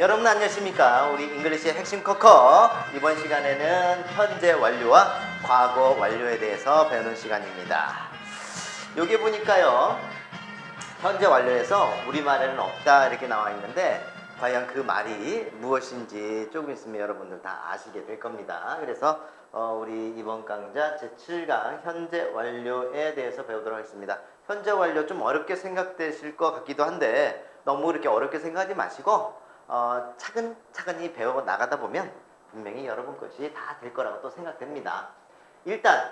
여러분 안녕하십니까? 우리 잉글리시의 핵심 커커 이번 시간에는 현재 완료와 과거 완료에 대해서 배우는 시간입니다. 여기 보니까요. 현재 완료에서 우리말에는 없다 이렇게 나와 있는데 과연 그 말이 무엇인지 조금 있으면 여러분들 다 아시게 될 겁니다. 그래서 어, 우리 이번 강좌 제7강 현재 완료에 대해서 배우도록 하겠습니다. 현재 완료 좀 어렵게 생각되실 것 같기도 한데 너무 이렇게 어렵게 생각하지 마시고 어, 차근차근히 배워 나가다 보면 분명히 여러분 것이 다 될 거라고 또 생각됩니다. 일단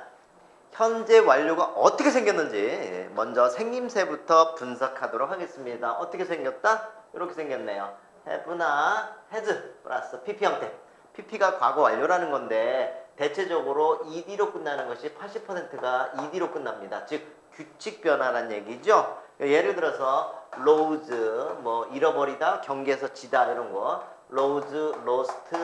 현재 완료가 어떻게 생겼는지 먼저 생김새부터 분석하도록 하겠습니다. 어떻게 생겼다? 이렇게 생겼네요. have나 has 플러스 pp 형태. pp가 과거 완료라는 건데 대체적으로 ed로 끝나는 것이 80%가 ed로 끝납니다. 즉 규칙 변화란 얘기죠. 예를 들어서 lose 뭐 잃어버리다, 경계에서 지다 이런 거 lose, lost,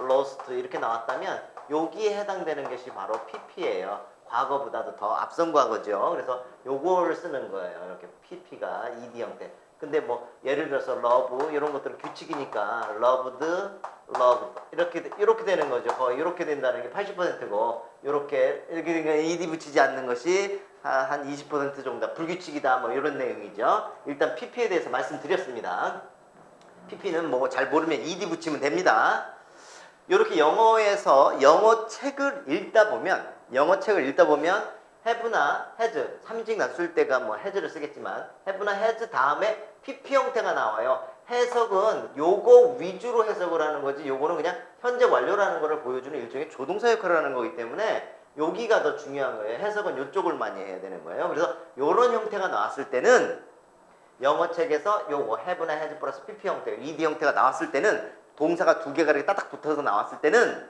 lost 이렇게 나왔다면 여기에 해당되는 것이 바로 pp예요. 과거보다도 더 앞선 과거죠. 그래서 요걸 쓰는 거예요. 이렇게 pp가 ed 형태. 근데 뭐 예를 들어서 love 이런 것들은 규칙이니까 loved, loved 이렇게 이렇게 되는 거죠. 거의 이렇게 된다는 게 80%고 이렇게 이렇게 되니까 ed 붙이지 않는 것이 한 20% 정도 불규칙이다 뭐 이런 내용이죠. 일단 pp에 대해서 말씀드렸습니다. pp는 뭐 잘 모르면 ed 붙이면 됩니다. 이렇게 영어에서 영어 책을 읽다 보면 영어 책을 읽다 보면 have나 has 3인칭 낮출 때가 뭐 has를 쓰겠지만 have나 has 다음에 pp 형태가 나와요. 해석은 요거 위주로 해석을 하는 거지 요거는 그냥 현재 완료라는 거를 보여주는 일종의 조동사 역할을 하는 거기 때문에 여기가 더 중요한 거예요. 해석은 요쪽을 많이 해야 되는 거예요. 그래서 요런 형태가 나왔을 때는 영어 책에서 요거 have나 has 플러스 pp 형태, ed 형태가 나왔을 때는 동사가 두 개가 이렇게 따닥 붙어서 나왔을 때는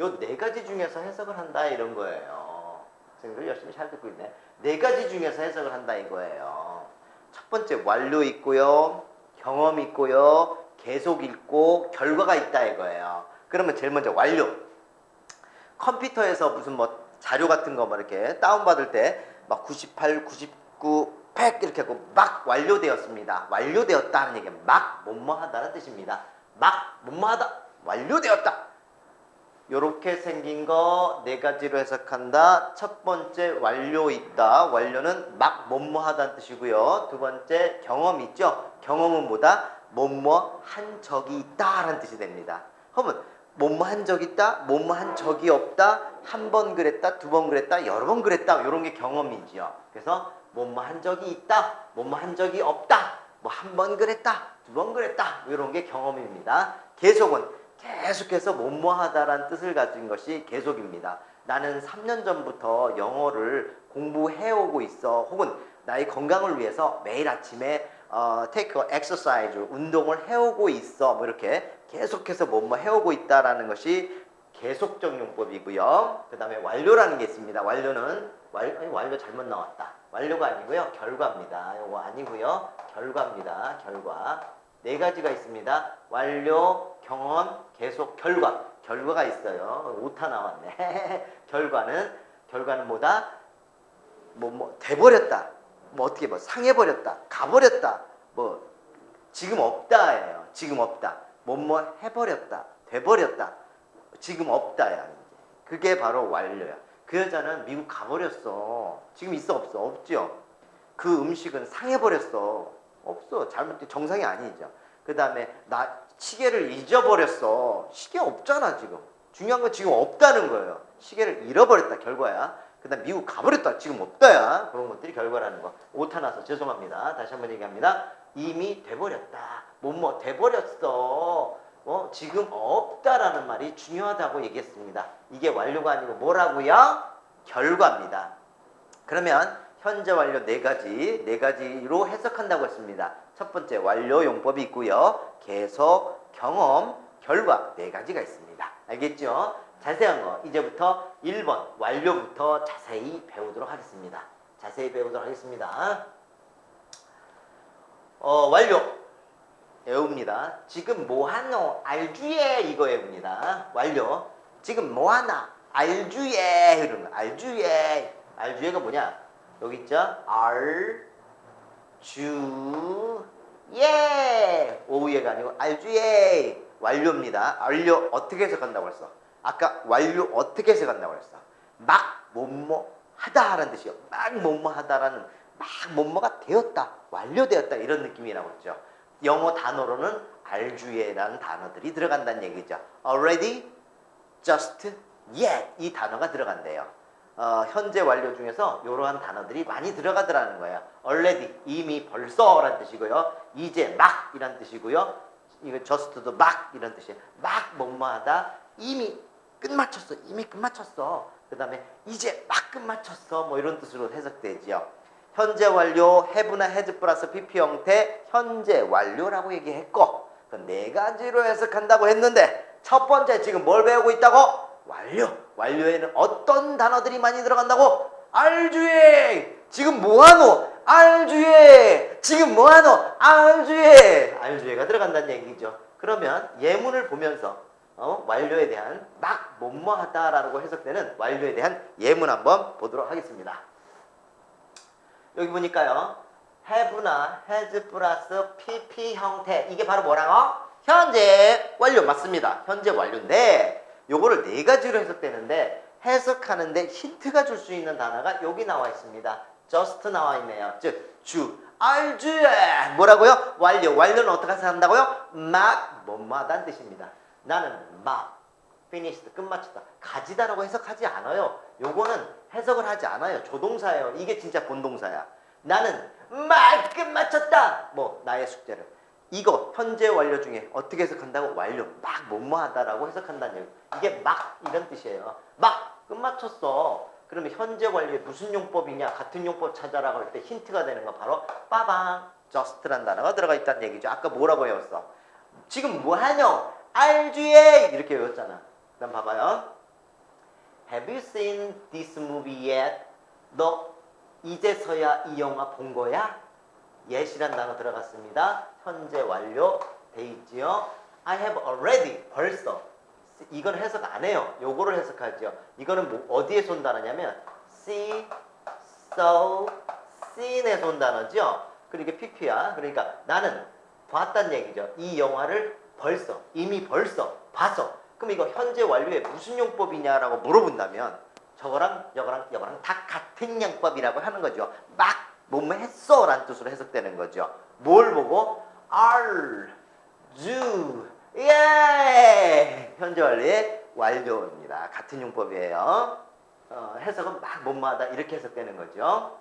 요 네 가지 중에서 해석을 한다 이런 거예요. 학생들 열심히 잘 듣고 있네. 네 가지 중에서 해석을 한다 이거예요. 첫 번째 완료 있고요. 경험 있고요. 계속 있고 결과가 있다 이거예요. 그러면 제일 먼저 완료. 컴퓨터에서 무슨 뭐 자료 같은 거 뭐 이렇게 다운받을 때 막 98, 99, 100 이렇게 하고 막 완료되었습니다. 완료되었다는 얘기는 막 뭐뭐 하다는 뜻입니다. 막 뭐뭐 하다 완료되었다. 요렇게 생긴 거 네 가지로 해석한다. 첫 번째 완료 있다. 완료는 막 뭐뭐 하다는 뜻이고요. 두 번째 경험 있죠. 경험은 뭐다? 뭐뭐 한 적이 있다라는 뜻이 됩니다. 그러면 뭐뭐 한 적 있다, 뭐뭐 한 적이 없다, 한 번 그랬다, 두 번 그랬다, 여러 번 그랬다, 이런 게 경험이지요. 그래서 뭐뭐 한 적이 있다, 뭐뭐 한 적이 없다, 뭐 한 번 그랬다, 두 번 그랬다, 이런 게 경험입니다. 계속은 계속해서 뭐뭐 하다라는 뜻을 가진 것이 계속입니다. 나는 3년 전부터 영어를 공부해오고 있어. 혹은 나의 건강을 위해서 매일 아침에 어, take a exercise, 운동을 해오고 있어. 뭐 이렇게 계속해서 뭐뭐 해오고 있다라는 것이 계속적 용법이고요. 그 다음에 완료라는 게 있습니다. 완료는 완, 아니, 완료 잘못 나왔다. 완료가 아니고요. 결과입니다. 이거 아니고요. 결과입니다. 결과. 네 가지가 있습니다. 완료, 경험, 계속, 결과. 결과가 있어요. 오타 나왔네. 결과는 결과는 뭐다? 뭐, 뭐, 돼버렸다. 뭐, 어떻게 뭐, 상해버렸다. 가버렸다. 뭐, 지금 없다예요. 지금 없다. 뭐, 뭐, 해버렸다. 돼버렸다. 지금 없다야. 그게 바로 완료야. 그 여자는 미국 가버렸어. 지금 있어, 없어? 없죠? 그 음식은 상해버렸어. 없어. 잘못된 정상이 아니죠. 그 다음에 나 시계를 잊어버렸어. 시계 없잖아, 지금. 중요한 건 지금 없다는 거예요. 시계를 잃어버렸다, 결과야. 그 다음 미국 가버렸다. 지금 없다야. 그런 것들이 결과라는 거. 오타 나서 죄송합니다. 다시 한번 얘기합니다. 이미 돼버렸다. 뭐뭐 돼버렸어. 어, 지금 없다라는 말이 중요하다고 얘기했습니다. 이게 완료가 아니고 뭐라고요? 결과입니다. 그러면 현재 완료 네 가지, 네 가지로 해석한다고 했습니다. 첫 번째 완료 용법이 있고요. 계속, 경험, 결과 네 가지가 있습니다. 알겠죠? 자세한 거 이제부터 1번 완료부터 자세히 배우도록 하겠습니다. 자세히 배우도록 하겠습니다. 어, 완료. 외웁니다. 지금 뭐 하노? 알주예 이거 외웁니다. 완료. 지금 뭐 하나? 알주예 이러는 거. 알주예. 알주예가 뭐냐? 여기 있죠? 알, 주, 예 오후예가 아니고 알주예 완료입니다. 완료 어떻게 해석한다고 했어? 아까 완료 어떻게 해석한다고 했어? 막 뭐뭐 하다라는 뜻이요. 막 뭐뭐 하다라는 막 뭐뭐가 되었다, 완료되었다 이런 느낌이라고 했죠. 영어 단어로는 알주예라는 단어들이 들어간다는 얘기죠. already, just, yet 이 단어가 들어간대요. 어, 현재 완료 중에서 이러한 단어들이 많이 들어가더라는 거예요. already 이미 벌써라는 뜻이고요. 이제 막 이란 뜻이고요. 이거 just도 막 이런 뜻이에요. 막 뭐뭐하다 이미 끝마쳤어. 이미 끝마쳤어. 그 다음에 이제 막 끝마쳤어. 뭐 이런 뜻으로 해석되지요. 현재 완료 have나 has 플러스 pp 형태 현재 완료라고 얘기했고 그 네 가지로 해석한다고 했는데 첫 번째 지금 뭘 배우고 있다고? 완료. 완료에는 어떤 단어들이 많이 들어간다고? 알주에 지금 뭐하노? 알주에 지금 뭐하노? 알주에 알주에가 들어간다는 얘기죠. 그러면 예문을 보면서 어? 완료에 대한 막 뭐뭐하다라고 해석되는 완료에 대한 예문 한번 보도록 하겠습니다. 여기 보니까요. have나 has 플러스 pp 형태 이게 바로 뭐라고? 현재 완료 맞습니다. 현재 완료인데 요거를 네 가지로 해석되는데 해석하는데 힌트가 줄 수 있는 단어가 여기 나와 있습니다. just 나와 있네요. 즉 주, 알주 뭐라고요? 완료. 완료는 어떻게 한다고요? 막 뭐마다는 뜻입니다. 나는 막 finished 끝마쳤다. 가지다라고 해석하지 않아요. 요거는 해석을 하지 않아요. 조동사예요. 이게 진짜 본동사야. 나는 막 끝마쳤다. 뭐 나의 숙제를. 이거 현재 완료 중에 어떻게 해석한다고 완료 막 뭐뭐하다라고 해석한다는 얘기. 이게 막 이런 뜻이에요. 막 끝마쳤어. 그러면 현재 완료에 무슨 용법이냐 같은 용법 찾아라고 할 때 힌트가 되는 거 바로 빠방 just란 단어가 들어가 있다는 얘기죠. 아까 뭐라고 외웠어? 지금 뭐 하냐? 알주에 이렇게 외웠잖아. 그럼 봐봐요. Have you seen this movie yet? 너 이제서야 이 영화 본 거야? Yet이란 단어 들어갔습니다. 현재 완료 돼 있지요. I have already 벌써 이건 해석 안 해요. 요거를 해석하죠. 이거는 뭐 어디에서 온 단어냐면 see, saw, seen에서 온 단어죠. 그리고 이게 PP야. 그러니까 나는 봤단 얘기죠. 이 영화를 벌써 이미 벌써 봤어. 그럼 이거 현재 완료에 무슨 용법이냐라고 물어본다면 저거랑 저거랑 저거랑 다 같은 용법이라고 하는 거죠. 막 뭐뭐 했어 라는 뜻으로 해석되는 거죠. 뭘 보고 are, do, 예! 현재 완료의 완료입니다. 같은 용법이에요. 어, 해석은 막 뭐뭐하다 이렇게 해석되는 거죠.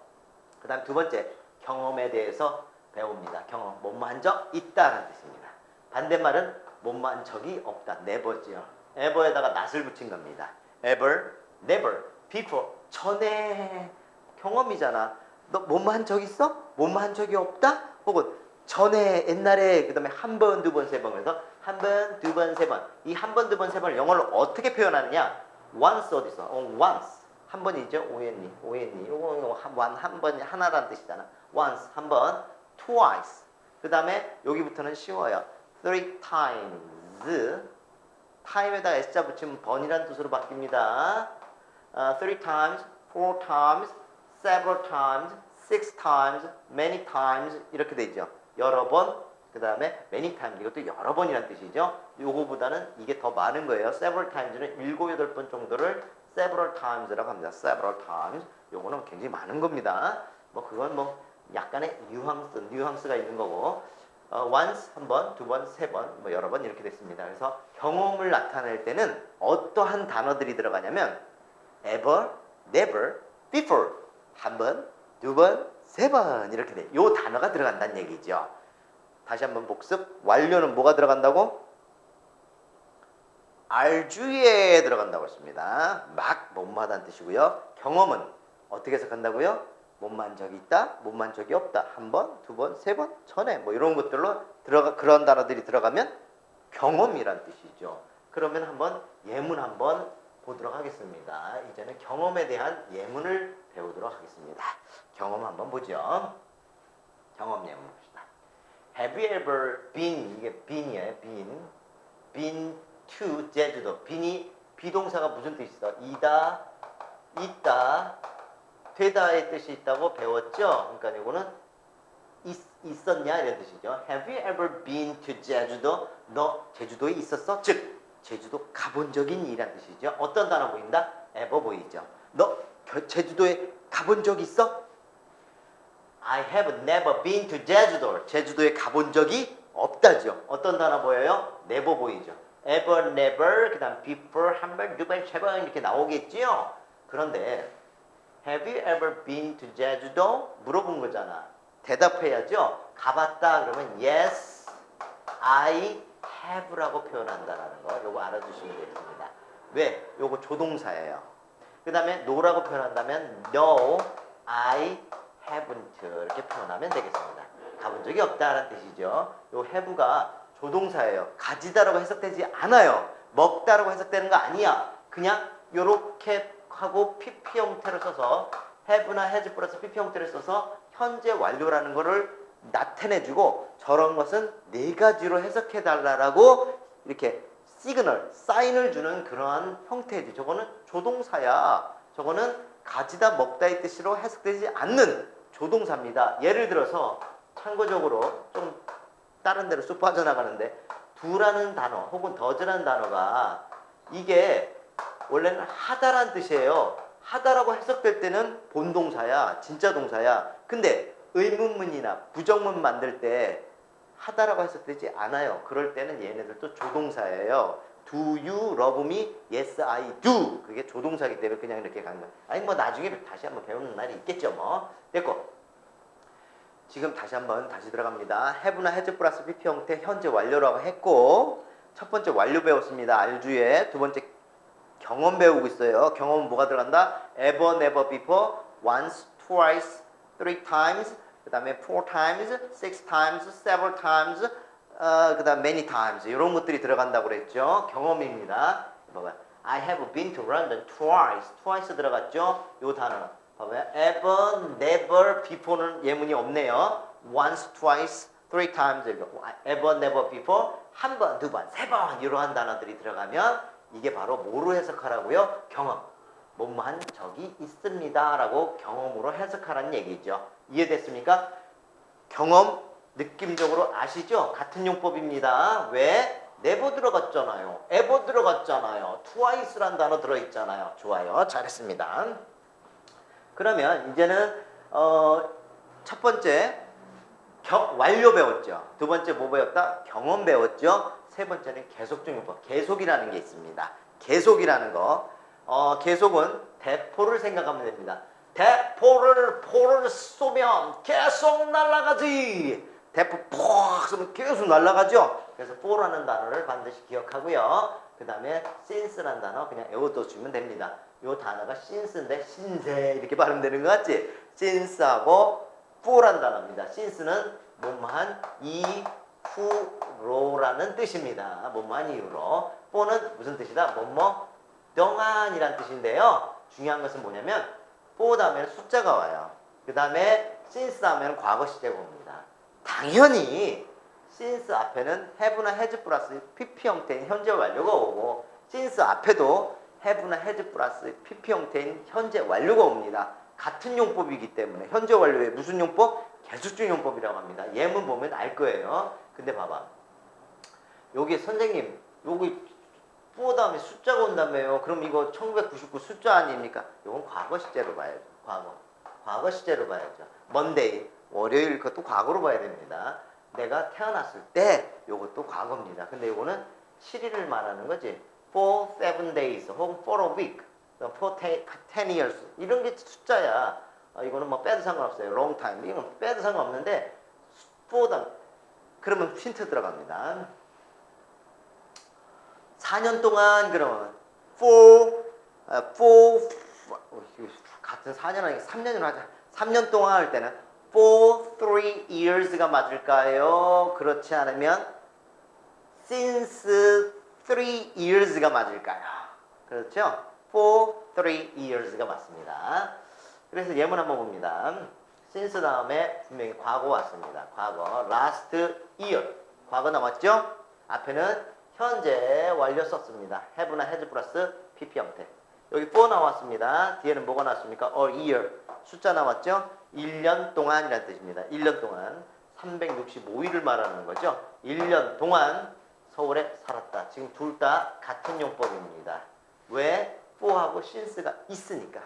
그 다음 두 번째 경험에 대해서 배웁니다. 경험 뭐뭐한 적 있다는 뜻입니다. 반대말은 뭐뭐한 적이 없다. never지요. ever에다가 낫을 붙인 겁니다. ever, never, before 전에 경험이잖아. 너 뭐뭐한 적 있어? 뭐뭐한 적이 없다? 혹은 전에 옛날에 그다음에 한 번, 두 번, 세 번에서 한 번, 두 번, 세 번. 이 한 번, 두 번, 세 번을 영어로 어떻게 표현하느냐? once 어디 있어? 어, once. 한 번이죠. 오했니? 오했니? 요거 요거 한 번, 하나라는 뜻이잖아. once 한 번, twice. 그다음에 여기부터는 쉬워요. three times. time에다가 s자 붙이면 번이라는 뜻으로 바뀝니다. 어, three times, four times, several times, six times, many times 이렇게 되죠. 여러 번, 그 다음에 many times 이것도 여러 번이라는 뜻이죠. 요거보다는 이게 더 많은 거예요. several times는 일곱 여덟 번 정도를 several times라고 합니다. several times. 요거는 굉장히 많은 겁니다. 뭐 그건 뭐 약간의 뉘앙스, 뉘앙스가 있는 거고 어, once 한 번, 두 번, 세 번, 뭐 여러 번 이렇게 됐습니다. 그래서 경험을 나타낼 때는 어떠한 단어들이 들어가냐면 ever, never, before 한 번, 두 번, 세 번 이렇게 돼. 요 단어가 들어간다는 얘기죠. 다시 한번 복습. 완료는 뭐가 들어간다고? 알주에 들어간다고 했습니다. 막 못마다는 뜻이고요. 경험은 어떻게 해석한다고요? 못만 적이 있다, 못만 적이 없다. 한 번, 두 번, 세 번, 전에 뭐 이런 것들로 들어가 그런 단어들이 들어가면 경험이란 뜻이죠. 그러면 한번 예문 한번 보도록 하겠습니다. 이제는 경험에 대한 예문을 배우도록 하겠습니다. 경험 한번 보죠. 경험 예문 봅시다. Have you ever been 이게 been이에요. been been to 제주도. been이 비동사가 무슨 뜻이 있어? 이다, 있다, 되다의 뜻이 있다고 배웠죠. 그러니까 이거는 is 있었냐 이런 뜻이죠. Have you ever been to 제주도? 너 제주도에 있었어? 즉 제주도 가본 적이 있니란 뜻이죠. 어떤 단어 보인다? ever 보이죠. 너 겨- 제주도에 가본 적 있어? I have never been to 제주도. 제주도에 가본 적이 없다죠. 어떤 단어 보여요? never 보이죠. ever, never, 그 다음 before, 한 번, 두 번, 세 번 이렇게 나오겠지요. 그런데 Have you ever been to 제주도? 물어본 거잖아. 대답해야죠. 가봤다 그러면 yes, I have라고 표현한다라는 거. 요거 알아두시면 되겠습니다. 왜? 요거 조동사예요. 그 다음에 no라고 표현한다면 no, I haven't 이렇게 표현하면 되겠습니다. 가본 적이 없다라는 뜻이죠. 요 have가 조동사예요. 가지다라고 해석되지 않아요. 먹다라고 해석되는 거 아니야. 그냥 요렇게 하고 PP 형태로 써서 have나 has 플러스 PP 형태를 써서 현재 완료라는 거를 나타내주고 저런 것은 네 가지로 해석해 달라라고 이렇게 시그널, 사인을 주는 그러한 형태지. 저거는 조동사야. 저거는 가지다 먹다의 뜻으로 해석되지 않는 조동사입니다. 예를 들어서 참고적으로 좀 다른 데로 쑥 빠져나가는데 두라는 단어 혹은 더즈라는 단어가 이게 원래는 하다란 뜻이에요. 하다라고 해석될 때는 본동사야, 진짜 동사야. 근데 의문문이나 부정문 만들 때 하다라고 해석되지 않아요. 그럴 때는 얘네들도 조동사예요. Do you love me? Yes, I do. 그게 조동사기 때문에 그냥 이렇게 가는 거예요. 아니 뭐 나중에 다시 한번 배우는 날이 있겠죠, 뭐. 됐고. 지금 다시 한번 다시 들어갑니다. have나 has 플러스 PP 형태 현재 완료라고 했고 첫 번째 완료 배웠습니다. 알주에 두 번째 경험 배우고 있어요. 경험은 뭐가 들어간다? ever, never before, once, twice, three times, 그 다음에 four times, six times, several times, 어, 그 다음 many times 이런 것들이 들어간다고 그랬죠. 경험입니다. 봐봐요. I have been to London twice. twice 들어갔죠. 요 단어. 봐봐요. ever, never, before는 예문이 없네요. once, twice, three times ever, never before 한 번, 두 번, 세 번 이러한 단어들이 들어가면 이게 바로 뭐로 해석하라고요? 경험. 뭐뭐한 적이 있습니다라고 경험으로 해석하라는 얘기죠. 이해됐습니까? 경험 느낌적으로 아시죠? 같은 용법입니다. 왜? never 들어갔잖아요. ever 들어갔잖아요. twice란 단어 들어있잖아요. 좋아요. 잘했습니다. 그러면 이제는 어, 첫 번째 경, 완료 배웠죠. 두 번째 뭐 배웠다? 경험 배웠죠. 세 번째는 계속적 용법. 계속이라는 게 있습니다. 계속이라는 거. 어, 계속은 대포를 생각하면 됩니다. 대포를 포를 쏘면 계속 날아가지. 대포 퍽 쏘면 계속 날아가죠. 그래서 포라는 단어를 반드시 기억하고요. 그 다음에 since라는 단어 그냥 외워두시면 됩니다. 요 단어가 since인데 신세 이렇게 발음되는 것 같지? since하고 for란 단어입니다. since는 뭐뭐한 이후로라는 뜻입니다. 뭐뭐한 이후로. for는 무슨 뜻이다? 뭐뭐 동안이란 뜻인데요. 중요한 것은 뭐냐면 for 다음에는 숫자가 와요. 그 다음에 since 다음에는 과거 시제가 옵니다. 당연히 since 앞에는 have나 has 플러스 pp 형태인 현재 완료가 오고 since 앞에도 have나 has 플러스 pp 형태인 현재 완료가 옵니다. 같은 용법이기 때문에 현재 완료의 무슨 용법? 계속적 용법이라고 합니다. 예문 보면 알 거예요. 근데 봐봐. 여기 선생님 여기 뿌어 다음에 숫자가 온다며요. 그럼 이거 1999 숫자 아닙니까? 이건 과거 시제로 봐야죠. 과거. 과거 시제로 봐야죠. 먼데이 월요일 그것도 과거로 봐야 됩니다. 내가 태어났을 때 이것도 과거입니다. 근데 이거는 7일을 말하는 거지. For seven days 혹은 for a week, for years 이런 게 숫자야. 어, 이거는 뭐 빼도 상관없어요. long time 이건 빼도 상관없는데 for 다 그러면 힌트 들어갑니다. 4년 동안 그러면 for 어, for 어, 이거 같은 4년 아니고 3년으로 하자. 3년 동안 할 때는 for three years가 맞을까요? 그렇지 않으면 since three years가 맞을까요? 그렇죠? for three years가 맞습니다. 그래서 예문 한번 봅니다. since 다음에 분명히 과거 왔습니다. 과거 last year 과거 나왔죠? 앞에는 현재 완료 썼습니다. have나 has 플러스 pp 형태. 여기 for 나왔습니다. 뒤에는 뭐가 나왔습니까? a year 숫자 나왔죠? 1년 동안이라는 뜻입니다. 1년 동안 365일을 말하는 거죠. 1년 동안 서울에 살았다. 지금 둘 다 같은 용법입니다. 왜? for하고 since가 있으니까.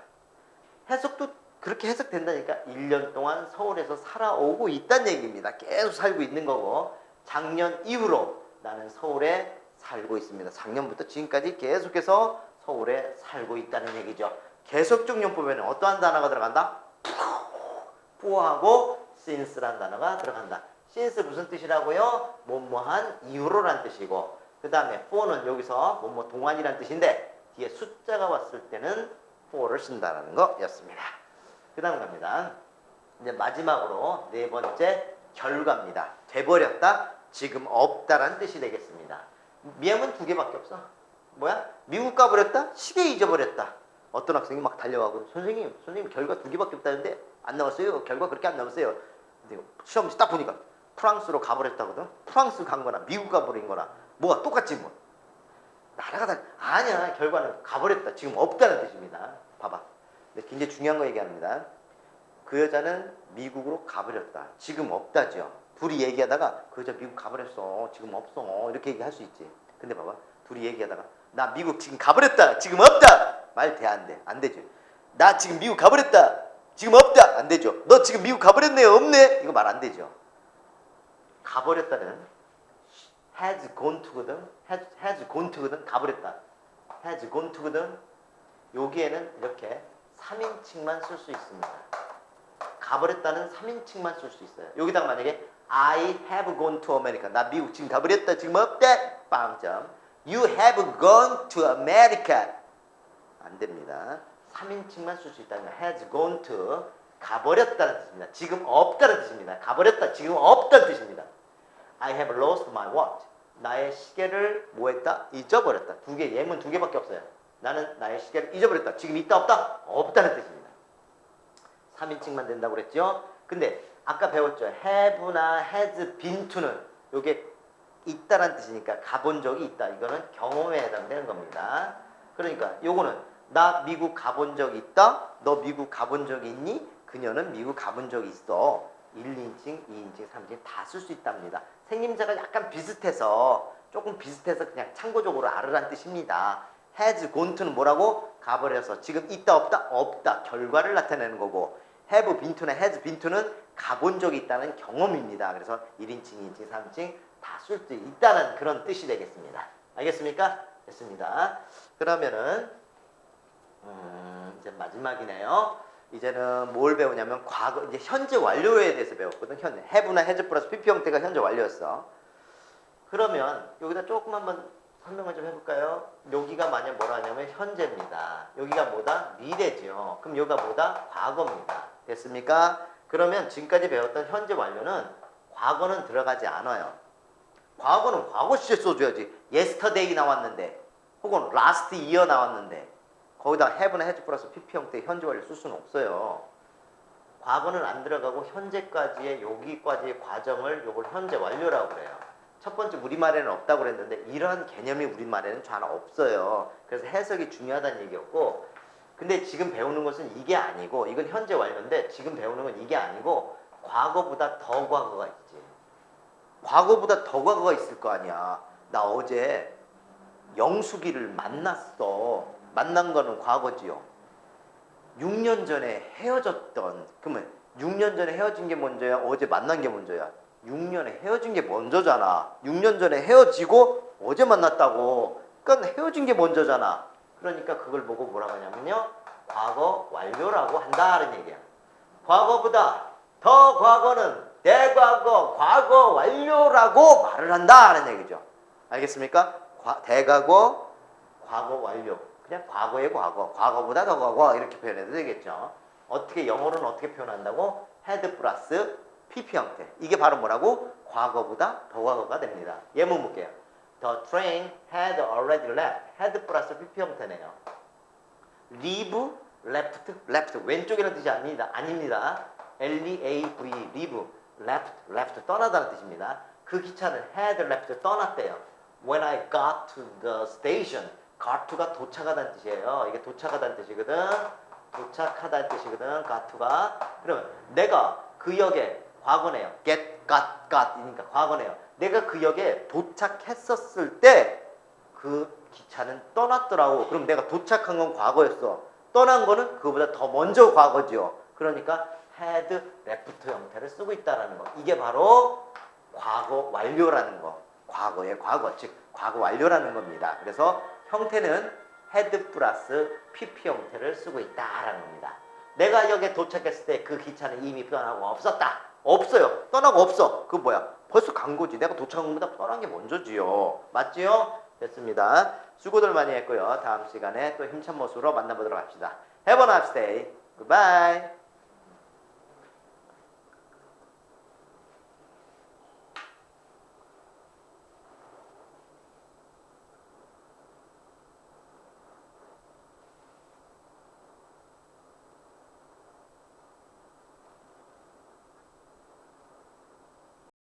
해석도 그렇게 해석된다니까 1년 동안 서울에서 살아오고 있다는 얘기입니다. 계속 살고 있는 거고 작년 이후로 나는 서울에 살고 있습니다. 작년부터 지금까지 계속해서 서울에 살고 있다는 얘기죠. 계속적 용법에는 어떠한 단어가 들어간다? for하고 since란 단어가 들어간다. since 무슨 뜻이라고요? 뭐뭐한 이후로란 뜻이고 그 다음에 for는 여기서 뭐뭐 동안이란 뜻인데 뒤에 숫자가 왔을 때는 for를 쓴다는 거였습니다. 그 다음 갑니다. 이제 마지막으로 네 번째 결과입니다. 돼버렸다, 지금 없다라는 뜻이 되겠습니다. 미음은 두 개밖에 없어. 뭐야? 미국 가버렸다, 시계 잊어버렸다. 어떤 학생이 막 달려가고 선생님, 선생님 결과 두 개밖에 없다는데 안 나왔어요. 결과 그렇게 안 나왔어요. 근데 시험지 딱 보니까 프랑스로 가버렸다거든. 프랑스 간 거나 미국 가버린 거나 뭐가 똑같지 뭐. 나라가 다 아니야. 결과는 가버렸다. 지금 없다는 뜻입니다. 봐봐. 근데 굉장히 중요한 거 얘기합니다. 그 여자는 미국으로 가버렸다. 지금 없다죠. 둘이 얘기하다가 그 여자 미국 가버렸어. 지금 없어. 이렇게 얘기할 수 있지. 근데 봐봐. 둘이 얘기하다가 나 미국 지금 가버렸다. 지금 없다. 말 돼 안 돼? 안 되죠. 나 지금 미국 가버렸다. 지금 없다. 안 되죠. 너 지금 미국 가버렸네. 없네. 이거 말 안 되죠. 가버렸다는 has gone to거든. has, has gone to거든. 가버렸다. has gone to거든. 여기에는 이렇게 3인칭만 쓸 수 있습니다. 가버렸다는 3인칭만 쓸 수 있어요. 여기다가 만약에 I have gone to America. 나 미국 지금 가버렸다. 지금 없대. 빵점. You have gone to America. 안 됩니다. 3인칭만 쓸 수 있다는 거. has gone to 가버렸다는 뜻입니다. 지금 없다는 뜻입니다. 가버렸다. 지금 없다는 뜻입니다. I have lost my watch. 나의 시계를 뭐 했다? 잊어버렸다. 두 개, 예문 두 개밖에 없어요. 나는 나의 시계를 잊어버렸다. 지금 있다 없다? 없다는 뜻입니다. 3인칭만 된다고 그랬죠? 근데 아까 배웠죠? have나 has been to는 요게 있다란 뜻이니까 가본 적이 있다. 이거는 경험에 해당되는 겁니다. 그러니까 요거는 나 미국 가본 적 있다? 너 미국 가본 적 있니? 그녀는 미국 가본 적 있어. 1인칭, 2인칭, 3인칭 다 쓸 수 있답니다. 생김새가 약간 비슷해서 조금 비슷해서 그냥 참고적으로 알으란 뜻입니다. has gone to는 뭐라고? 가버려서 지금 있다 없다? 없다. 결과를 나타내는 거고 have been to나 has been to는 가본 적이 있다는 경험입니다. 그래서 1인칭, 2인칭, 3인칭 다 쓸 수 있다는 그런 뜻이 되겠습니다. 알겠습니까? 됐습니다. 그러면은 음, 이제 마지막이네요. 이제는 뭘 배우냐면 과거 이제 현재 완료에 대해서 배웠거든. 현 have나 has 플러스 PP 형태가 현재 완료였어. 그러면 여기다 조금 한번 설명을 좀 해볼까요? 여기가 만약 뭐라 하냐면 현재입니다. 여기가 뭐다? 미래죠. 그럼 여기가 뭐다? 과거입니다. 됐습니까? 그러면 지금까지 배웠던 현재 완료는 과거는 들어가지 않아요. 과거는 과거 시제 써줘야지. yesterday 나왔는데 혹은 last year 나왔는데 거기다 have나 has 플러스 PP 형태 현재 완료 쓸 수는 없어요. 과거는 안 들어가고 현재까지의 여기까지의 과정을 요걸 현재 완료라고 그래요. 첫 번째 우리말에는 없다고 그랬는데 이러한 개념이 우리말에는 잘 없어요. 그래서 해석이 중요하다는 얘기였고 근데 지금 배우는 것은 이게 아니고 이건 현재 완료인데 지금 배우는 건 이게 아니고 과거보다 더 과거가 있지. 과거보다 더 과거가 있을 거 아니야. 나 어제 영숙이를 만났어. 만난 거는 과거지요. 6년 전에 헤어졌던 그러면 6년 전에 헤어진 게 먼저야 어제 만난 게 먼저야 6년에 헤어진 게 먼저잖아 6년 전에 헤어지고 어제 만났다고 그러니까 헤어진 게 먼저잖아 그러니까 그걸 보고 뭐라고 하냐면요 과거 완료라고 한다는 얘기야 과거보다 더 과거는 대과거 과거 완료라고 말을 한다는 얘기죠 알겠습니까? 과- 대과거 과거 완료. 그냥 과거의 과거. 과거보다 더 과거. 이렇게 표현해도 되겠죠. 어떻게, 영어로는 어떻게 표현한다고? had 플러스 PP 형태. 이게 바로 뭐라고? 과거보다 더 과거가 됩니다. 예문 볼게요. The train had already left. had 플러스 PP 형태네요. leave, left, left. 왼쪽이라는 뜻이 아닙니다. 아닙니다. L-E-A-V, leave, left, left. 떠나다는 뜻입니다. 그 기차는 had left, 떠났대요. When I got to the station. got to가 도착하다는 뜻이에요. 이게 도착하다는 뜻이거든. 도착하다는 뜻이거든. got to가. 그러면 내가 그 역에 과거네요. get, got, got이니까 과거네요. 내가 그 역에 도착했었을 때 그 기차는 떠났더라고. 그럼 내가 도착한 건 과거였어. 떠난 거는 그거보다 더 먼저 과거죠. 그러니까 had left 형태를 쓰고 있다라는 거. 이게 바로 과거 완료라는 거. 과거의 과거, 즉 과거 완료라는 겁니다. 그래서 형태는 had 플러스 pp 형태를 쓰고 있다라는 겁니다. 내가 여기에 도착했을 때 그 기차는 이미 떠나고 없었다. 없어요. 떠나고 없어. 그 뭐야? 벌써 간 거지. 내가 도착한 것보다 떠난 게 먼저지요. 맞지요? 됐습니다. 수고들 많이 했고요. 다음 시간에 또 힘찬 모습으로 만나보도록 합시다. Have a nice day. Goodbye.